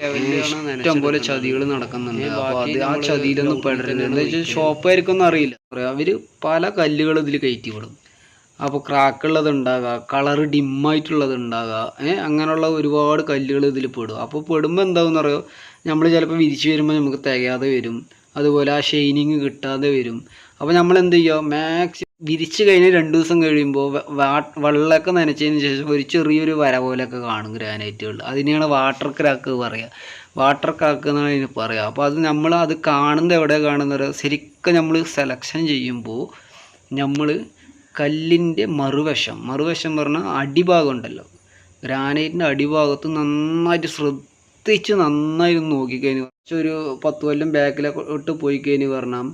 ഇഷ്ടം പോലെ ചതികൾ നടക്കുന്നുണ്ട്. അപ്പൊ അത് ആ ചതിയിലൊന്നും പെടരുത്. എന്താ വെച്ചാൽ ഷോപ്പായിരിക്കും അറിയില്ല. അവർ പല കല്ലുകൾ ഇതിൽ കയറ്റി വിടും അപ്പോൾ ക്രാക്കുള്ളത് ഉണ്ടാകുക കളറ് ഡിമ്മായിട്ടുള്ളത് ഉണ്ടാകുക ഏഹ് അങ്ങനെയുള്ള ഒരുപാട് കല്ലുകൾ ഇതിൽ പെടും. അപ്പോൾ പെടുമ്പോൾ എന്താവും അറിയോ? നമ്മൾ ചിലപ്പോൾ വിരിച്ചു വരുമ്പോൾ നമുക്ക് തികയാതെ വരും. അതുപോലെ ആ ഷൈനിങ് കിട്ടാതെ വരും. അപ്പോൾ നമ്മൾ എന്ത് ചെയ്യുക മാക്സി വിരിച്ച് കഴിഞ്ഞ് രണ്ട് ദിവസം കഴിയുമ്പോൾ വെള്ളമൊക്കെ നനച്ചതിന് ശേഷം ഒരു ചെറിയൊരു വര പോലെയൊക്കെ കാണും ഗ്രാനൈറ്റുകൾ. അതിനെയാണ് വാട്ടർ ക്രാക്ക് പറയുക വാട്ടർ ക്രാക്ക് എന്നാണ് ഇതിന് പറയുക അപ്പോൾ അത് നമ്മൾ അത് കാണുന്നത് എവിടെ കാണുന്നത് ശരിക്കും നമ്മൾ സെലക്ഷൻ ചെയ്യുമ്പോൾ നമ്മൾ കല്ലിന്റെ മറുവശം മറുവശം പറഞ്ഞാൽ അടിഭാഗം ഉണ്ടല്ലോ. ഗ്രാനൈറ്റിന്റെ അടിഭാഗത്ത് നന്നായിട്ട് ശ്രദ്ധിച്ച് നന്നായിട്ട് നോക്കിക്കഴിഞ്ഞ് ഒരു പത്ത് കൊല്ലം ബാക്കിലോട്ട് പോയി കഴിഞ്ഞ് പറഞ്ഞാൽ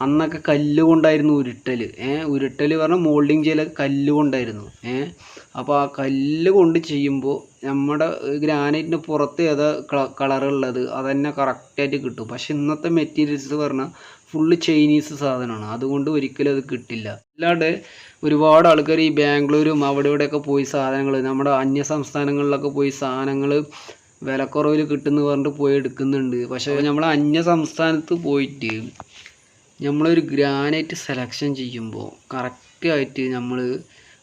അന്നൊക്കെ കല്ല് കൊണ്ടായിരുന്നു ഉരുട്ടൽ ഏഹ് ഉരുട്ടൽ പറഞ്ഞാൽ മോൾഡിങ് ചെയ്യൽ കല്ല് കൊണ്ടായിരുന്നു ഏഹ് അപ്പോൾ ആ കല്ല് കൊണ്ട് ചെയ്യുമ്പോൾ നമ്മുടെ ഗ്രാനൈറ്റിന് പുറത്ത് ഏതാ കളറുള്ളത് അതന്നെ കറക്റ്റായിട്ട് കിട്ടും. പക്ഷെ ഇന്നത്തെ മെറ്റീരിയൽസ് പറഞ്ഞാൽ ഫുള്ള് ചൈനീസ് സാധനമാണ് അതുകൊണ്ട് ഒരിക്കലും അത് കിട്ടില്ല. അല്ലാണ്ട് ഒരുപാട് ആൾക്കാർ ഈ ബാംഗ്ലൂരും അവിടെ ഇവിടെയൊക്കെ പോയി സാധനങ്ങൾ നമ്മുടെ അന്യ സംസ്ഥാനങ്ങളിലൊക്കെ പോയി സാധനങ്ങൾ വിലക്കുറവിൽ കിട്ടുമെന്ന് പറഞ്ഞിട്ട് പോയി എടുക്കുന്നുണ്ട്. പക്ഷേ നമ്മൾ അന്യ സംസ്ഥാനത്ത് പോയിട്ട് നമ്മളൊരു ഗ്രാനൈറ്റ് സെലക്ഷൻ ചെയ്യുമ്പോൾ കറക്റ്റായിട്ട് നമ്മൾ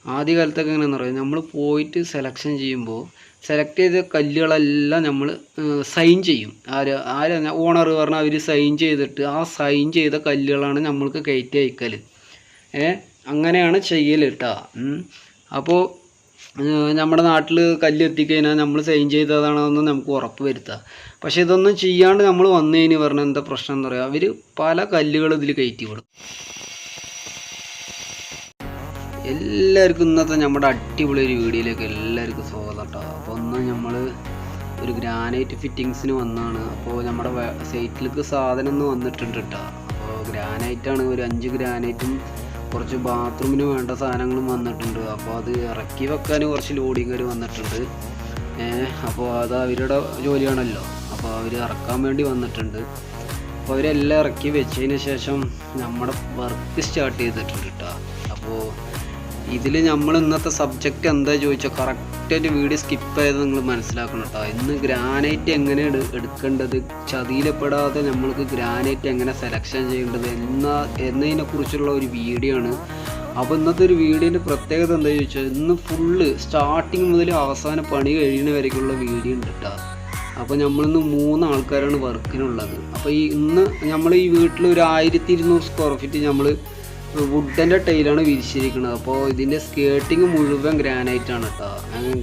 ആദ്യ കാലത്തൊക്കെ എങ്ങനെയാണെന്ന് പറയുക നമ്മൾ പോയിട്ട് സെലക്ഷൻ ചെയ്യുമ്പോൾ സെലക്ട് ചെയ്ത കല്ലുകളെല്ലാം നമ്മൾ സൈൻ ചെയ്യും. ആര് ആര് ഓണർ പറഞ്ഞാൽ അവർ സൈൻ ചെയ്തിട്ട് ആ സൈൻ ചെയ്ത കല്ലുകളാണ് നമ്മൾക്ക് കയറ്റി അയക്കൽ ഏ അങ്ങനെയാണ് ചെയ്യൽ കേട്ടോ അപ്പോൾ നമ്മുടെ നാട്ടിൽ കല്ല് എത്തിക്കഴിഞ്ഞാൽ നമ്മൾ സൈൻ ചെയ്തതാണോ എന്ന് നമുക്ക് ഉറപ്പ് വരുത്തുക പക്ഷെ ഇതൊന്നും ചെയ്യാണ്ട് നമ്മൾ വന്നതിന് പറഞ്ഞ എന്താ പ്രശ്നം എന്ന് പറയുക അവർ പല കല്ലുകൾ ഇതിൽ കയറ്റി വിടും. എല്ലാവർക്കും ഇന്നത്തെ നമ്മുടെ അടിപൊളി ഒരു വീഡിയോയിലേക്ക് എല്ലാവർക്കും സ്വാഗതം കേട്ടോ അപ്പോൾ ഒന്ന് നമ്മൾ ഒരു ഗ്രാനൈറ്റ് ഫിറ്റിങ്സിന് വന്നാണ്. അപ്പോൾ നമ്മുടെ സൈറ്റിലേക്ക് സാധനം ഒന്ന് വന്നിട്ടുണ്ട് കേട്ടോ അപ്പോൾ ഗ്രാനൈറ്റാണ് ഒരു അഞ്ച് ഗ്രാനൈറ്റും കുറച്ച് ബാത്റൂമിന് വേണ്ട സാധനങ്ങളും വന്നിട്ടുണ്ട്. അപ്പോൾ അത് ഇറക്കി വെക്കാൻ കുറച്ച് ലോഡിങ്ങർ വന്നിട്ടുണ്ട്. അപ്പോൾ അത് അവരുടെ ജോലിയാണല്ലോ. അപ്പോൾ അവർ ഇറക്കാൻ വേണ്ടി വന്നിട്ടുണ്ട്. അപ്പോൾ അവരെല്ലാം ഇറക്കി വെച്ചതിന് ശേഷം നമ്മുടെ വർക്ക് സ്റ്റാർട്ട് ചെയ്തിട്ടുണ്ട് കേട്ടോ അപ്പോൾ ഇതിൽ നമ്മൾ ഇന്നത്തെ സബ്ജക്റ്റ് എന്താ ചോദിച്ചാൽ കറക്റ്റായിട്ട് വീഡിയോ സ്കിപ്പ് ചെയ്ത് നിങ്ങൾ മനസ്സിലാക്കണം കേട്ടോ ഇന്ന് ഗ്രാനൈറ്റ് എങ്ങനെ എടുക്കേണ്ടത്? ചതിയിലപ്പെടാതെ നമ്മൾക്ക് ഗ്രാനൈറ്റ് എങ്ങനെ സെലക്ഷൻ ചെയ്യേണ്ടത്? എന്ന എന്നതിനെക്കുറിച്ചുള്ള ഒരു വീഡിയോ ആണ്. അപ്പോൾ ഇന്നത്തെ ഒരു വീഡിയോന്റെ പ്രത്യേകത എന്താ ചോദിച്ചാൽ ഇന്ന് ഫുള്ള് സ്റ്റാർട്ടിങ് മുതൽ അവസാന പണി കഴിയുന്ന വരെയുള്ള വീഡിയോ ഉണ്ട് കേട്ടോ അപ്പോൾ നമ്മളിന്ന് മൂന്ന് ആൾക്കാരാണ് വർക്കിനുള്ളത്. അപ്പോൾ ഈ ഇന്ന് നമ്മൾ ഈ വീട്ടിൽ ഒരു ആയിരത്തി ഇരുന്നൂറ് സ്ക്വയർ ഫീറ്റ് നമ്മൾ വുഡന്റെ ടൈലാണ് വിരിച്ചിരിക്കുന്നത്. അപ്പോൾ ഇതിന്റെ സ്കേർട്ടിങ് മുഴുവൻ ഗ്രാനൈറ്റ് ആണ് കേട്ടോ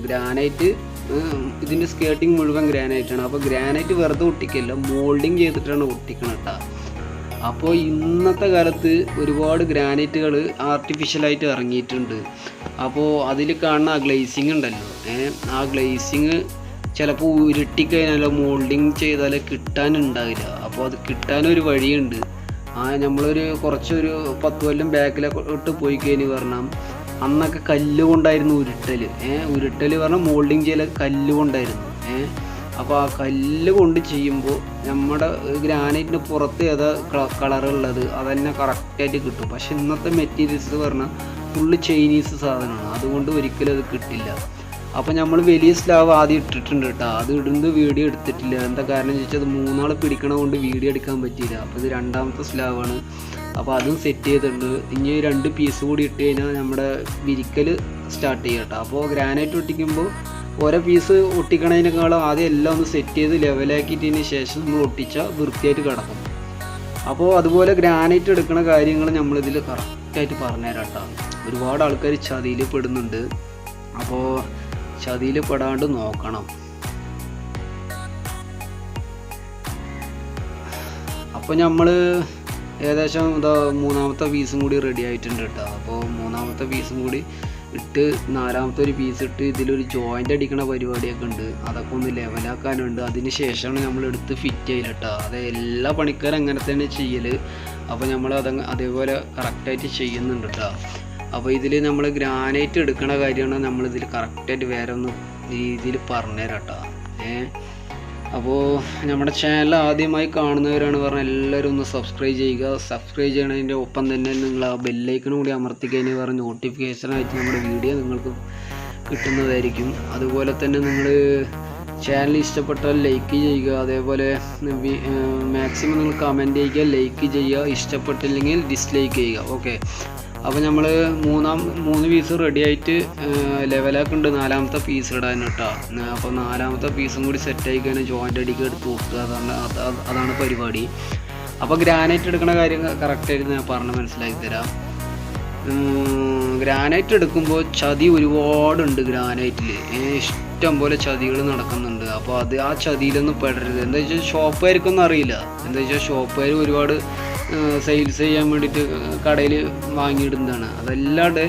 ഗ്രാനൈറ്റ് ഇതിന്റെ സ്കേർട്ടിങ് മുഴുവൻ ഗ്രാനൈറ്റ് ആണ്. അപ്പോൾ ഗ്രാനൈറ്റ് വെറുതെ ഒട്ടിക്കല്ല മോൾഡിങ് ചെയ്തിട്ടാണ് ഒട്ടിക്കണം കേട്ടോ അപ്പോൾ ഇന്നത്തെ കാലത്ത് ഒരുപാട് ഗ്രാനൈറ്റുകൾ ആർട്ടിഫിഷ്യലായിട്ട് ഇറങ്ങിയിട്ടുണ്ട്. അപ്പോൾ അതിൽ കാണുന്ന ആ ഗ്ലേസിങ് ഉണ്ടല്ലോ. ആ ഗ്ലേസിങ് ചിലപ്പോൾ ഉരുട്ടിക്കഴിഞ്ഞാലോ മോൾഡിങ് ചെയ്താലോ കിട്ടാനുണ്ടാവില്ല. അപ്പോൾ അത് കിട്ടാനൊരു വഴിയുണ്ട്. ആ നമ്മളൊരു കുറച്ചൊരു പത്ത് കൊല്ലം ബാക്കിലോട്ട് പോയി കഴിഞ്ഞ് പറഞ്ഞാൽ അന്നൊക്കെ കല്ല് കൊണ്ടായിരുന്നു ഉരുട്ടൽ ഏഹ് ഉരുട്ടൽ പറഞ്ഞാൽ മോൾഡിങ് ചെയ്യൽ കല്ല് കൊണ്ടായിരുന്നു ഏഹ് അപ്പോൾ ആ കല്ല് കൊണ്ട് ചെയ്യുമ്പോൾ നമ്മുടെ ഗ്രാനൈറ്റിന് പുറത്ത് ഏതാ കളറുള്ളത് അതന്നെ കറക്റ്റായിട്ട് കിട്ടും. പക്ഷെ ഇന്നത്തെ മെറ്റീരിയൽസ് പറഞ്ഞാൽ ഫുള്ള് ചൈനീസ് സാധനമാണ്. അതുകൊണ്ട് ഒരിക്കലും അത് കിട്ടില്ല. അപ്പോൾ നമ്മൾ വലിയ സ്ലാവ് ആദ്യം ഇട്ടിട്ടുണ്ട് കേട്ടോ അത് ഇടുന്നത് വീഡിയോ എടുത്തിട്ടില്ല. എന്താ കാരണം ചോദിച്ചാൽ അത് മൂന്നാൾ പിടിക്കണ കൊണ്ട് വീഡിയോ എടുക്കാൻ പറ്റിയില്ല. അപ്പോൾ ഇത് രണ്ടാമത്തെ സ്ലാവാണ് അപ്പോൾ അതും സെറ്റ് ചെയ്തിട്ടുണ്ട്. ഇനി രണ്ട് പീസ് കൂടി ഇട്ട് കഴിഞ്ഞാൽ നമ്മുടെ വിരിക്കൽ സ്റ്റാർട്ട് ചെയ്യാം കേട്ടോ അപ്പോൾ ഗ്രാനൈറ്റ് ഒട്ടിക്കുമ്പോൾ ഓരോ പീസ് ഒട്ടിക്കണതിനേക്കാളും ആദ്യം എല്ലാം ഒന്ന് സെറ്റ് ചെയ്ത് ലെവലാക്കിയിട്ടതിന് ശേഷം നമ്മൾ ഒട്ടിച്ചാൽ വൃത്തിയായിട്ട് കിടക്കും. അപ്പോൾ അതുപോലെ ഗ്രാനൈറ്റ് എടുക്കുന്ന കാര്യങ്ങൾ നമ്മളിതിൽ കറക്റ്റായിട്ട് പറഞ്ഞുതരാം കേട്ടോ ഒരുപാട് ആൾക്കാർ ചതിയിൽ പെടുന്നുണ്ട് അപ്പോൾ ചതിയിൽ പെടാണ്ട് നോക്കണം. അപ്പോൾ നമ്മൾ ഏകദേശം ഇതാ മൂന്നാമത്തെ പീസും കൂടി റെഡി ആയിട്ടുണ്ട് കേട്ടോ അപ്പോൾ മൂന്നാമത്തെ പീസും കൂടി ഇട്ട് നാലാമത്തെ ഒരു പീസ് ഇട്ട് ഇതിലൊരു ജോയിന്റ് അടിക്കണ പരിപാടിയൊക്കെ ഉണ്ട്. അതൊക്കെ ഒന്ന് ലെവലാക്കാനുണ്ട് അതിന് ശേഷമാണ് നമ്മൾ എടുത്ത് ഫിറ്റ് ചെയ്യൽ കേട്ടോ അത് എല്ലാ പണിക്കാരും അങ്ങനെ തന്നെ ചെയ്യൽ അപ്പോൾ നമ്മൾ അത് അതേപോലെ കറക്റ്റായിട്ട് ചെയ്യുന്നുണ്ട് കേട്ടോ അപ്പോൾ ഇതിൽ നമ്മൾ ഗ്രാനൈറ്റ് എടുക്കണ കാര്യമാണ് നമ്മളിതിൽ കറക്റ്റായിട്ട് വേറെ ഒന്ന് രീതിയിൽ പറഞ്ഞുതരാം കേട്ടോ ഏ? അപ്പോൾ നമ്മുടെ ചാനൽ ആദ്യമായി കാണുന്നവരാണ് പറഞ്ഞാൽ എല്ലാവരും ഒന്ന് സബ്സ്ക്രൈബ് ചെയ്യുക. സബ്സ്ക്രൈബ് ചെയ്യണതിന്റെ ഒപ്പം തന്നെ നിങ്ങൾ ആ ബെല്ലൈക്കണും കൂടി അമർത്തി കഴിഞ്ഞാൽ പറഞ്ഞ നോട്ടിഫിക്കേഷനായിട്ട് നമ്മുടെ വീഡിയോ നിങ്ങൾക്ക് കിട്ടുന്നതായിരിക്കും. അതുപോലെ തന്നെ നിങ്ങൾ ചാനൽ ഇഷ്ടപ്പെട്ടാൽ ലൈക്ക് ചെയ്യുക. അതേപോലെ മാക്സിമം നിങ്ങൾ കമന്റ് ചെയ്യുക ലൈക്ക് ചെയ്യുക. ഇഷ്ടപ്പെട്ടില്ലെങ്കിൽ ഡിസ്ലൈക്ക് ചെയ്യുക. ഓക്കെ അപ്പോൾ നമ്മൾ മൂന്നാം മൂന്ന് പീസ് റെഡി ആയിട്ട് ലെവലാക്കുന്നുണ്ട് നാലാമത്തെ പീസ് ഇടാൻ കേട്ടോ അപ്പോൾ നാലാമത്തെ പീസും കൂടി സെറ്റ് ആയി കഴിഞ്ഞാൽ ജോയിന്റ് അടിക്ക് എടുത്ത് നോക്കുക അതാണ് അതാണ് പരിപാടി. അപ്പോൾ ഗ്രാനൈറ്റ് എടുക്കുന്ന കാര്യം കറക്റ്റായിട്ട് ഞാൻ പറഞ്ഞ് മനസ്സിലാക്കി തരാം. ഗ്രാനൈറ്റ് എടുക്കുമ്പോൾ ചതി ഒരുപാടുണ്ട് ഗ്രാനൈറ്റിൽ ഇഷ്ടം പോലെ ചതികൾ നടക്കുന്നുണ്ട്. അപ്പോൾ അത് ആ ചതിയിലൊന്നും പെടരുത്. എന്താ വെച്ചാൽ ഷോപ്പുകാർക്കൊന്നും അറിയില്ല. എന്താ വെച്ചാൽ ഷോപ്പുകാർ ഒരുപാട് സെയിൽസ് ചെയ്യാൻ വേണ്ടിയിട്ട് കടയിൽ വാങ്ങിയിടുന്നതാണ്. അതല്ലാണ്ട്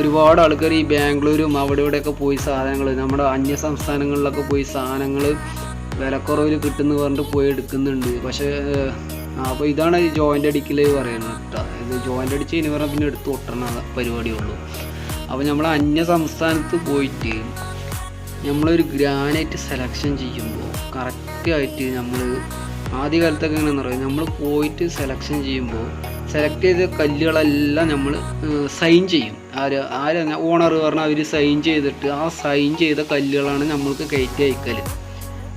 ഒരുപാട് ആൾക്കാർ ഈ ബാംഗ്ലൂരും അവിടെ ഇവിടെയൊക്കെ പോയി സാധനങ്ങൾ നമ്മുടെ അന്യ സംസ്ഥാനങ്ങളിലൊക്കെ പോയി സാധനങ്ങൾ വിലക്കുറവിൽ കിട്ടുന്നു പറഞ്ഞിട്ട് പോയി എടുക്കുന്നുണ്ട്. പക്ഷേ അപ്പോൾ ഇതാണ് ഈ ജോയിന്റ് അടിക്കൽ പറയുന്നത് ഇത് ജോയിന്റ് അടിച്ച് ഇനി പറഞ്ഞാൽ പിന്നെ എടുത്ത് ഒട്ടണ പരിപാടിയുള്ളൂ. അപ്പോൾ നമ്മൾ അന്യ സംസ്ഥാനത്ത് പോയിട്ട് നമ്മളൊരു ഗ്രാനൈറ്റ് സെലക്ഷൻ ചെയ്യുമ്പോൾ കറക്റ്റായിട്ട് നമ്മൾ ആദ്യ കാലത്തൊക്കെ എങ്ങനെയാണെന്ന് പറയുക നമ്മൾ പോയിട്ട് സെലക്ഷൻ ചെയ്യുമ്പോൾ സെലക്ട് ചെയ്ത കല്ലുകളെല്ലാം നമ്മൾ സൈൻ ചെയ്യും. ആര് ആര് ഓണർ പറഞ്ഞാൽ അവർ സൈൻ ചെയ്തിട്ട് ആ സൈൻ ചെയ്ത കല്ലുകളാണ് നമ്മൾക്ക് കയറ്റി അയക്കൽ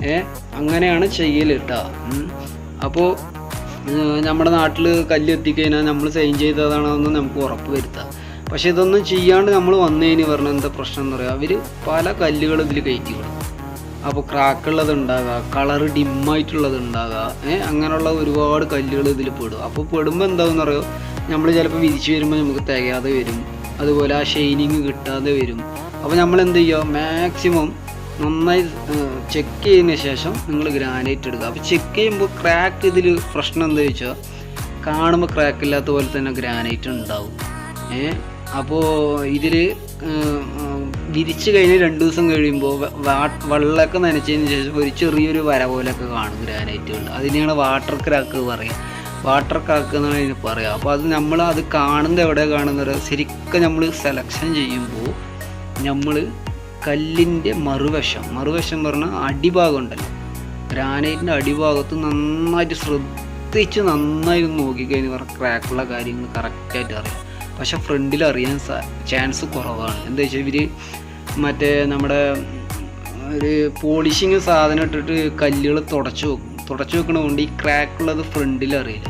ഏ അങ്ങനെയാണ് ചെയ്യൽ കേട്ടോ അപ്പോൾ നമ്മുടെ നാട്ടിൽ കല്ല് എത്തിക്കഴിഞ്ഞാൽ നമ്മൾ സൈൻ ചെയ്തതാണെന്ന് നമുക്ക് ഉറപ്പ് വരുത്താം. പക്ഷേ ഇതൊന്നും ചെയ്യാണ്ട് നമ്മൾ വന്നതിന് പറഞ്ഞ എന്താ പ്രശ്നം എന്ന് പറയുക അവർ പല കല്ലുകൾ ഇതിൽ കയറ്റി വിടും അപ്പോൾ ക്രാക്കുള്ളത് ഉണ്ടാകുക കളറ് ഡിമ്മായിട്ടുള്ളത് ഉണ്ടാകുക ഏഹ് അങ്ങനെയുള്ള ഒരുപാട് കല്ലുകൾ ഇതിൽ പെടും. അപ്പോൾ പെടുമ്പോൾ എന്താണെന്ന് പറയുമോ നമ്മൾ ചിലപ്പോൾ വിരിച്ചു വരുമ്പോൾ നമുക്ക് തികയാതെ വരും. അതുപോലെ ആ ഷൈനിങ് കിട്ടാതെ വരും. അപ്പോൾ നമ്മൾ എന്ത് ചെയ്യുക? മാക്സിമം നന്നായി ചെക്ക് ചെയ്തതിന് ശേഷം നിങ്ങൾ ഗ്രാനൈറ്റ് എടുക്കുക. അപ്പോൾ ചെക്ക് ചെയ്യുമ്പോൾ ക്രാക്ക് ഇതിൽ പ്രശ്നം എന്താ വെച്ചാൽ കാണുമ്പോൾ ക്രാക്ക് ഇല്ലാത്ത പോലെ തന്നെ ഗ്രാനൈറ്റ് ഉണ്ടാവും. ഏ അപ്പോൾ ഇതിൽ വിരിച്ച് കഴിഞ്ഞ് രണ്ട് ദിവസം കഴിയുമ്പോൾ വെള്ളമൊക്കെ നനച്ചതിന് ശേഷം ഒരു ചെറിയൊരു വര പോലെയൊക്കെ കാണും ഗ്രാനൈറ്റുകൾ അതിനെയാണ് വാട്ടർ ക്രാക്ക് പറയുക. വാട്ടർ ക്രാക്ക് എന്നാണ് അതിന് പറയുക. അപ്പോൾ അത് നമ്മൾ അത് കാണുന്നത് എവിടെ കാണുന്നത് ശരിക്കും നമ്മൾ സെലക്ഷൻ ചെയ്യുമ്പോൾ നമ്മൾ കല്ലിന്റെ മറുവശം മറുവശം പറഞ്ഞാൽ അടിഭാഗം ഉണ്ടല്ലോ. ഗ്രാനൈറ്റിന്റെ അടിഭാഗത്ത് നന്നായിട്ട് ശ്രദ്ധിച്ച് നന്നായി നോക്കിക്കഴിഞ്ഞ് പറഞ്ഞാൽ ക്രാക്കുള്ള കാര്യങ്ങൾ കറക്റ്റായിട്ട് അറിയാം. പക്ഷെ ഫ്രണ്ടിൽ അറിയാൻ ചാൻസ് കുറവാണ്. എന്താ വെച്ചാൽ ഇവർ മറ്റേ നമ്മുടെ ഒരു പോളിഷിങ് സാധനം ഇട്ടിട്ട് കല്ലുകൾ തുടച്ചു വെക്കും. തുടച്ചു വെക്കണതുകൊണ്ട് ഈ ക്രാക്കുള്ളത് ഫ്രണ്ടിൽ അറിയില്ല.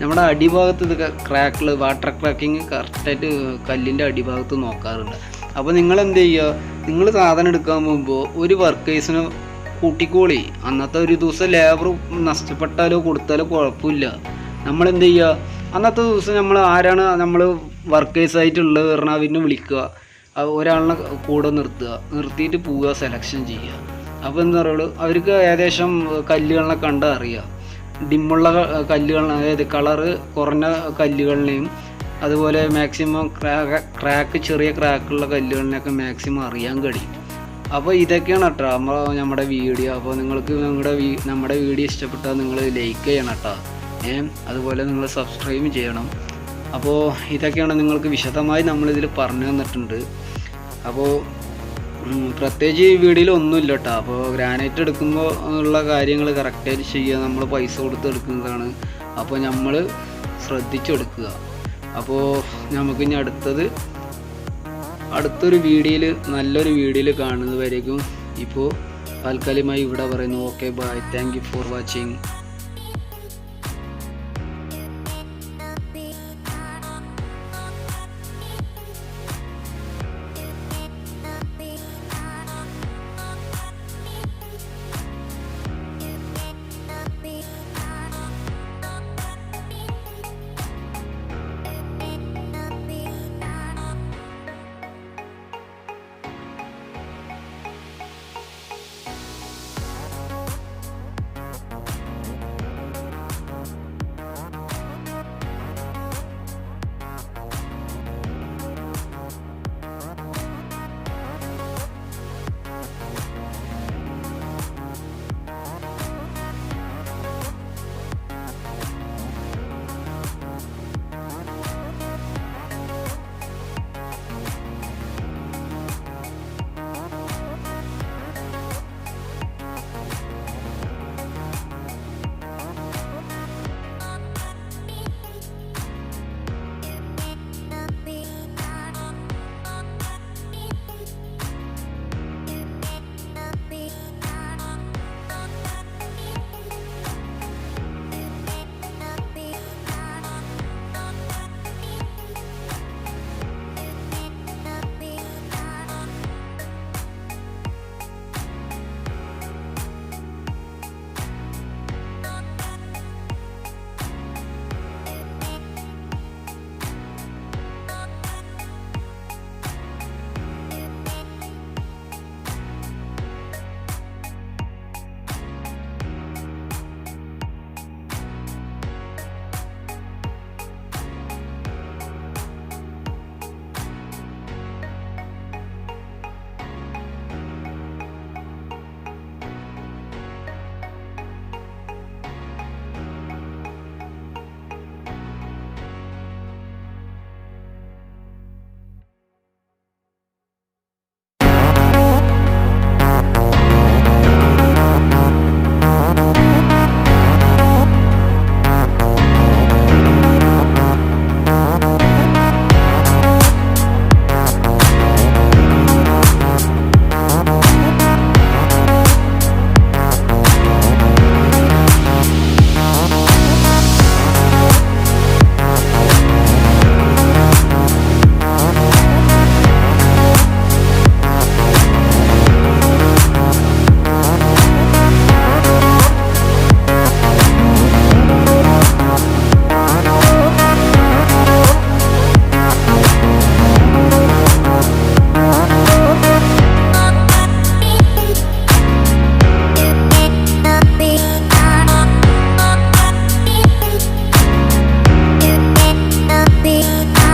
നമ്മുടെ അടിഭാഗത്ത് ഇത് ക്രാക്കുള്ളത് വാട്ടർ ക്രാക്കിങ് കറക്റ്റായിട്ട് കല്ലിന്റെ അടിഭാഗത്ത് നോക്കാറുണ്ട്. അപ്പോൾ നിങ്ങൾ എന്ത് ചെയ്യുക നിങ്ങൾ സാധനം എടുക്കാൻ പോകുമ്പോൾ ഒരു വർക്കേഴ്സിന് കൂട്ടിക്കോളി. അന്നത്തെ ഒരു ദിവസം ലേബർ നഷ്ടപ്പെട്ടാലോ കൊടുത്താലോ കുഴപ്പമില്ല. നമ്മൾ എന്ത് ചെയ്യുക അന്നത്തെ ദിവസം നമ്മൾ ആരാണ് നമ്മൾ വർക്കേഴ്സായിട്ടുള്ളത് പറഞ്ഞാൽ അവരിനെ വിളിക്കുക. ഒരാളിനെ കൂടെ നിർത്തുക. നിർത്തിയിട്ട് പോവുക സെലക്ഷൻ ചെയ്യുക. അപ്പോൾ എന്താ പറയുള്ളൂ അവർക്ക് ഏകദേശം കല്ലുകളെ കണ്ട് അറിയാം. ഡിമ്മുള്ള കല്ലുകൾ അതായത് കളറ് കുറഞ്ഞ കല്ലുകളിനെയും അതുപോലെ മാക്സിമം ക്രാക്ക് ചെറിയ ക്രാക്കുള്ള കല്ലുകളിനെയൊക്കെ മാക്സിമം അറിയാൻ കഴിയും. അപ്പോൾ ഇതൊക്കെയാണ് കേട്ടോ നമ്മൾ നമ്മുടെ വീഡിയോ അപ്പോൾ നിങ്ങൾക്ക് നിങ്ങളുടെ നമ്മുടെ വീഡിയോ ഇഷ്ടപ്പെട്ടാൽ നിങ്ങൾ ലൈക്ക് ചെയ്യണം കേട്ടോ. ഏ അതുപോലെ നിങ്ങൾ സബ്സ്ക്രൈബ് ചെയ്യണം. അപ്പോൾ ഇതൊക്കെയാണ് നിങ്ങൾക്ക് വിശദമായി നമ്മളിതിൽ പറഞ്ഞു തന്നിട്ടുണ്ട്. അപ്പോൾ പ്രത്യേകിച്ച് ഈ വീടിൽ ഒന്നുമില്ല കേട്ടോ അപ്പോൾ ഗ്രാനൈറ്റ് എടുക്കുമ്പോൾ ഉള്ള കാര്യങ്ങൾ കറക്റ്റായിട്ട് ചെയ്യുക നമ്മൾ പൈസ കൊടുത്ത് എടുക്കുന്നതാണ്. അപ്പോൾ നമ്മൾ ശ്രദ്ധിച്ചെടുക്കുക. അപ്പോൾ നമുക്ക് ഇനി അടുത്തത് അടുത്തൊരു വീഡിയോയിൽ നല്ലൊരു വീഡിയോയിൽ കാണുന്നത് വരേക്കും. ഇപ്പോൾ താൽക്കാലികമായി ഇവിടെ പറയുന്നു. Okay bye thank you for watching